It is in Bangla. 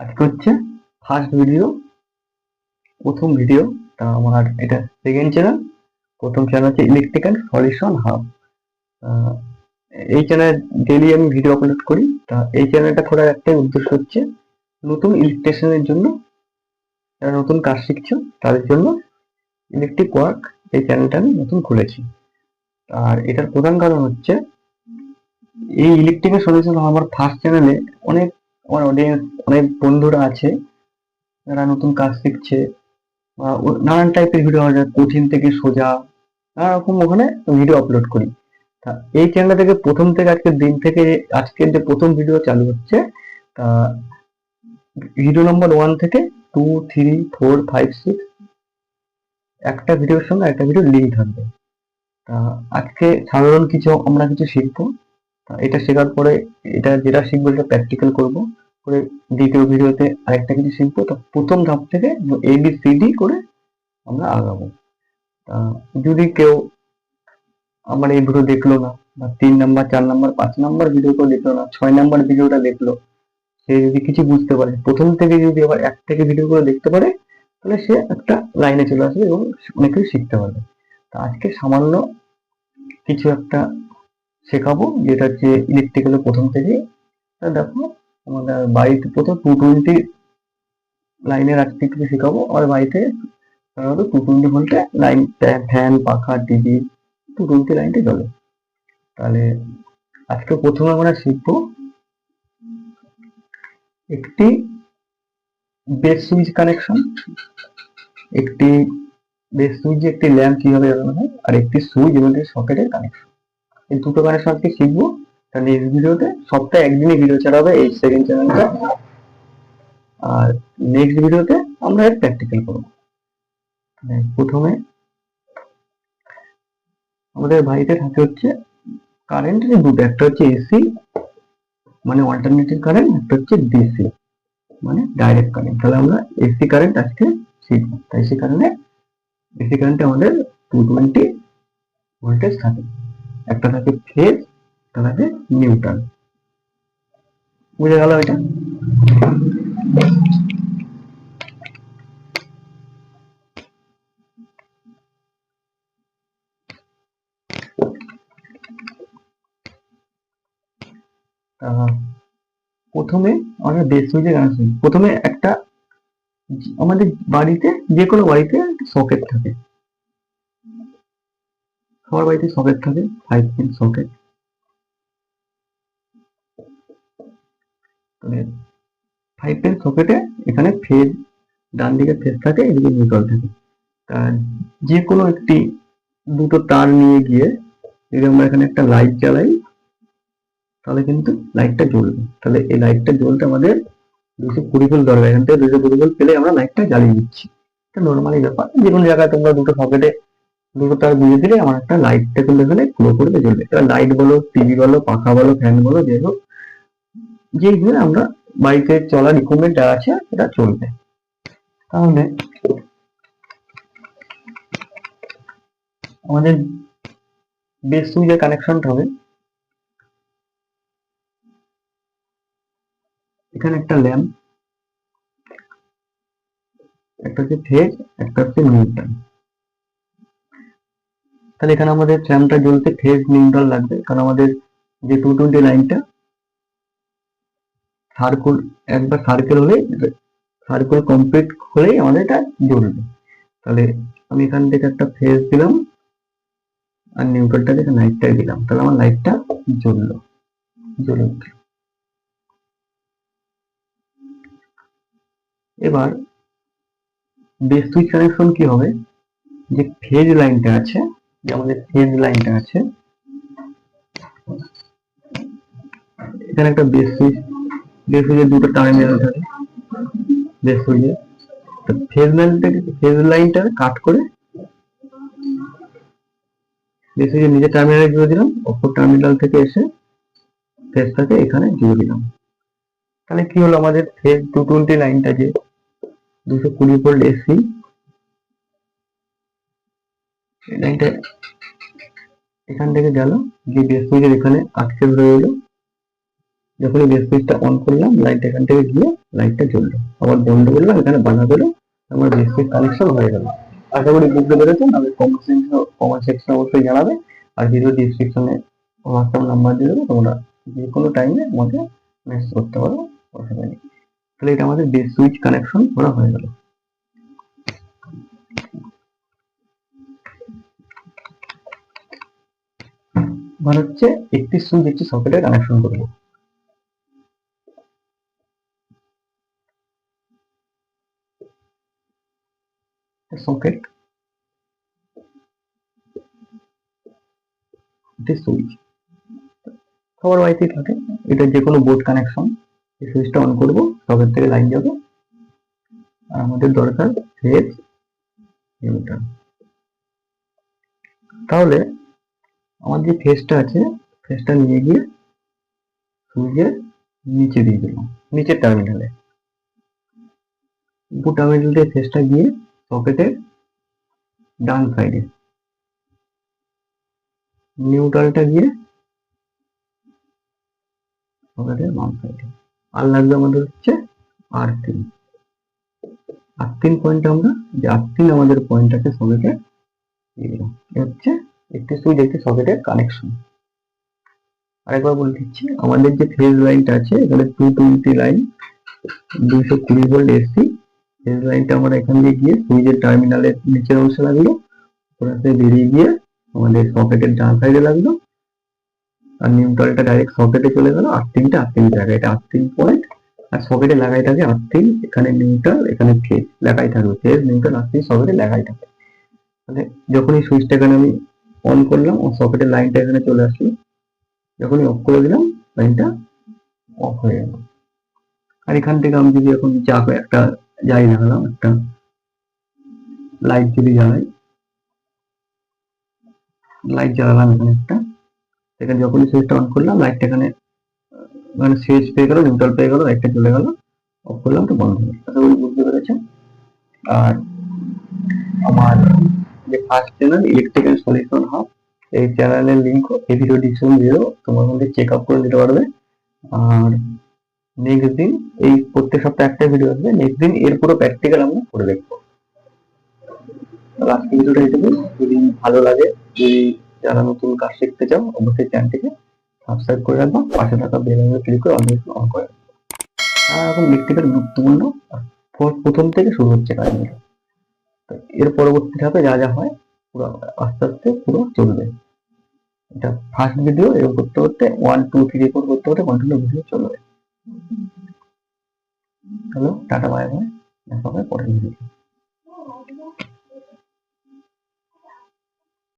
আজকে হচ্ছে ফার্স্ট ভিডিও প্রথম ভিডিও তা আমার এটা সেকেন্ড চ্যানেল প্রথম চ্যানেল হচ্ছে ইলেকট্রিক্যাল সলিউশন হাব এই চ্যানেলে ডেলি আমি ভিডিও আপলোড করি, তা এই চ্যানেলটা খোলার একটাই উদ্দেশ্য হচ্ছে নতুন ইলেকট্রিশিয়ানের জন্য যারা নতুন কাজ শিখছো, তাদের জন্য ইলেকট্রিক ওয়ার্ক এই চ্যানেলটা আমি নতুন খুলেছি। আর এটার প্রধান কারণ হচ্ছে এই ইলেকট্রিক্যাল সলিউশন আমার ফার্স্ট চ্যানেলে অনেক আমার অডিয়েন্স অনেক বন্ধুরা আছে, যারা নতুন কাজ শিখছে, বা নানান টাইপের ভিডিও হয় কঠিন থেকে সোজা, নানা রকম ওখানে ভিডিও আপলোড করি। তা এই চ্যানেল থেকে প্রথম থেকে আজকের দিন থেকে, আজকের যে প্রথম ভিডিও চালু হচ্ছে, তা ভিডিও নম্বর ওয়ান থেকে two three four five six একটা ভিডিওর সঙ্গে একটা ভিডিও লিঙ্ক থাকবে। তা আজকে সাধারণ কিছু আমরা কিছু শিখব। এটা শেখার পরে এটা যেটা শিখব এটা প্র্যাকটিক্যাল করব। করে দ্বিতীয় ভিডিওতে আরেকটা কিছু শিখব। তো প্রথম ধাপ থেকে এ বি সি ডি করে আমরা আগাবো। যদি কেউ আমার এই ভিডিও দেখল না বা তিন নাম্বার চার নাম্বার পাঁচ নাম্বার ভিডিও কেউ দেখল না, ছয় নাম্বার ভিডিওটা দেখল, সে যদি কিছু বুঝতে পারে, প্রথম থেকে যদি আবার এক থেকে ভিডিও করে দেখতে পারে, তাহলে সে একটা লাইনে চলে আসবে এবং অনেক কিছু শিখতে পারবে। তা আজকে সামান্য কিছু একটা শেখাবো, যেটা হচ্ছে ইলেকট্রিক্যালের প্রথম থেকে। দেখো, আমাদের বাড়িতে প্রথম টু টোয়েন্টি লাইনের আজকে শেখাবো। আমার বাড়িতে সাধারণত টু টোয়েন্টি ভোল্টে লাইন ফ্যান পাখা টিভি টু টোয়েন্টি লাইনটা চলে। তাহলে আজকে প্রথমে আমরা শিখব একটি বেস সুইচ কানেকশন একটি বেস সুইচ একটি ল্যাম্প কীভাবে জ্বালানো হয়, আর একটি সুইচ এবং সকেটের কানেকশন এই দুটো কানেকশন আজকে শিখব। তাহলে এই ভিডিওতে সপ্তাহে একদিনই ভিডিও ছাড়া হবে এই সেকেন্ড চ্যানেলটা আর নেক্সট ভিডিওতে আমরা এর প্র্যাকটিক্যাল করব। মানে প্রথমে আমাদের বাড়িতে থাকে হচ্ছে কারেন্ট দুটো, একটা হচ্ছে এসি মানে অল্টারনেটিভ কারেন্ট একটা হচ্ছে ডিসি মানে ডাইরেক্ট কারেন্ট তাহলে আমরা এসি কারেন্ট আজকে শিখব। তাই সে কারণে এসি কারেন্টে আমাদের টু টোয়েন্টি ভোল্টেজ থাকে। একটা থাকে ফেজ, একটা থাকে নিউট্রাল। বুঝে গেল এটা? প্রথমে আমরা বেস গান শুনি প্রথমে একটা আমাদের বাড়িতে যে কোনো বাড়িতে সকেট থাকে। সবার বাড়িতে সকেট থাকে? Five pin socket five pin সকেটে এখানে ফেজ ডান দিকে ফেজ থাকে, এদিকে নিউট্রাল থাকে। তা যে কোনো একটি দুটো তার নিয়ে গিয়ে যদি আমরা এখানে একটা লাইট জ্বালাই, তাহলে কিন্তু লাইটটা জ্বলবে। তাহলে এই লাইটটা জ্বলতে আমাদের দুশো কুড়ি ভোল্ট দরকার। এখান থেকে দুশো কুড়ি ভোল্ট পেলে আমরা লাইটটা জ্বালিয়ে দিচ্ছি। এটা নর্মালি ব্যাপার। যে কোনো জায়গায় তোমরা দুটো সকেটে দুটো তার বুঝে দিলে আমার একটা লাইটটা ফেলে, পুরো করে জ্বলবে এবার লাইট বলো টিভি বলো, পাখা বলো ফ্যান বলো, যে হোক আমরা বাড়িতে চলার ইকুইপমেন্ট যা আছে এটা চলবে। তাহলে আমাদের বেস সুইচের কানেকশনটা হবে, এখানে একটা ল্যাম্প একটা হচ্ছে ফেজ একটা হচ্ছে নিউট্রাল তাহলে এখানে আমাদের ল্যাম্পটা জ্বলতে ফেজ নিউট্রাল লাগবে। কারণ আমাদের যে টু টোয়েন্টি লাইনটা সার্কুল একবার সার্কেল হলে সার্কেল কমপ্লিট হলেই আমাদের এটা জ্বলবে। তাহলে আমি এখান থেকে একটা ফেজ দিলাম, আর নিউট্রালটা থেকে লাইটটাই দিলাম। তাহলে আমার লাইটটা জ্বললো, জ্বলে উঠল। এবার বেস সুইচ কানেকশন কি হবে? যে ফেজ লাইনটা আছে যে আমাদের ফেজ লাইনটা আছে। এখানে একটা বেস সুইচ বেস সুইচের দুটো টার্মিনাল থাকে। বেস সুইচে তো ফেজ লাইনটাকে ফেজ লাইনটা কাট করে বেস সুইচের নিজের টার্মিনালে জুড়ে দিলাম অপর টার্মিনাল থেকে এসে ফেজটাকে এখানে জুড়ে দিলাম। তাহলে কি হলো আমাদের ফেজ টু টোয়েন্টি লাইনটা যে দুশো কুড়ি ভোল্ট এসি এখান থেকে গেল যে বেস এখানে আটকে ধরে এলো যখনই বেস অন করলাম লাইট এখান থেকে গিয়ে লাইটটা জ্বললো। আবার বন্ধ করলাম, এখানে বাধা পেল আমার বেস কানেকশন হয়ে গেল। আশা করি বুঝতে পেরেছেন আমি কমেন্ট সেকশন কমেন্ট সেকশন অবশ্যই জানাবে। আর ভিডিও ডিসক্রিপশনে হোয়াটসঅ্যাপ নাম্বার দিয়ে দেবো, তোমরা যে কোনো টাইমে আমাকে মেসেজ করতে পারো, অসুবিধা নেই। তাহলে এটা আমাদের বেস সুইচ কানেকশন করা হয়ে গেল। এবার হচ্ছে একটি সুইচ, একটি সকেটে কানেকশন করব। Socket switch. সবার বাড়িতেই থাকে, এটা যে কোনো বোর্ড কানেকশন এই সুইচটা অন করব সকেট থেকে লাইন যাবে। আর আমাদের দরকার ফেজ তাহলে আমার যে ফেসটা আছে ফেসটা নিয়ে গিয়ে সুইচের নিচে দিয়ে দিলাম, নিচের টার্মিনালে উপর টার্মিনাল দিয়ে ফেসটা গিয়ে সকেটের ডান সাইডে নিউট্রালটা গিয়ে সকেটের বাম সাইডে আর লাগবে আমাদের হচ্ছে আর তিন আর তিন পয়েন্ট আমরা, যে আর তিন আমাদের পয়েন্ট আছে সকেটে দিয়ে দিলাম। হচ্ছে একটি সুইচ একটি সকেটের কানেকশন আরেকবার বলে দিচ্ছি, আমাদের যে ফেজ লাইনটা আছে, এখানে টু টোয়েন্টি লাইন দুইশো কুড়ি ভোল্ট এসি ফেজ লাইনটা আমরা এখান দিয়ে গিয়ে সুইচের টার্মিনালের নিচের অংশে লাগল ওখান বেরিয়ে গিয়ে আমাদের সকেটের ডান সাইডে লাগল, আর নিউট্রালটা ডাইরেক্ট সকেটে চলে গেল আর্থিংটা আর্থিং জায়গায়। এটা আর্থিং পয়েন্ট আর সকেটে লাগাই থাকে আর্থিং এখানে নিউট্রাল এখানে ফেজ লেখাই থাকবে ফেজ নিউট্রাল আর্থিং সকেটে লেখাই থাকে। তাহলে যখনই সুইচটা এখানে আমি অন করলাম ও সকেটের লাইনটা এখানে চলে আসলো। যখনই অফ করে দিলাম লাইনটা অফ হয়ে গেল। আর এখান থেকে আমি যদি এখন চাপে একটা যাই লাগালাম একটা লাইট যদি জ্বালাই লাইট জ্বালালাম এখানে একটা এখানে যখনই সুইচটা অন করলাম লাইটটা এখানে মানে সুইচ পেয়ে গেল নিউট্রাল পেয়ে গেল লাইটটা চলে গেল অফ করলাম, তো বন্ধ হয়ে গেল। বুঝতে পেরেছেন। আর আমার যে first channel electrical solution hub এই চ্যানেলের লিঙ্ক এই ভিডিও ডিসক্রিপশন দিয়ে দেবো তোমার মধ্যে চেক আপ করে নিতে পারবে। আর নেক্সট দিন, এই প্রত্যেক সপ্তাহে একটা ভিডিও আসবে নেক্সট দিন এর পুরো প্র্যাকটিক্যাল আমরা করে দেখব। আজকে ভিডিওটা এইটুকু যদি ভালো লাগে, যদি যারা নতুন কাজ শিখতে চাও, অবশ্যই চ্যানেলটিকে সাবস্ক্রাইব করে রাখবা। পাশে থাকা বেল আইকনে ক্লিক করে অনেক অন করে রাখবা। আর এখন ইলেকট্রিক্যাল গুরুত্বপূর্ণ। প্রথম থেকে শুরু হচ্ছে কাজগুলো এর পরবর্তী ধাপে যা যা হয়, পুরো আস্তে আস্তে পুরো চলবে। এটা ফার্স্ট ভিডিও এরকম করতে করতে ওয়ান টু থ্রি ফোর করতে করতে কন্টিনিউ ভিডিও চলবে। হ্যালো টাটা বাই বাই দেখা হবে পরের ভিডিও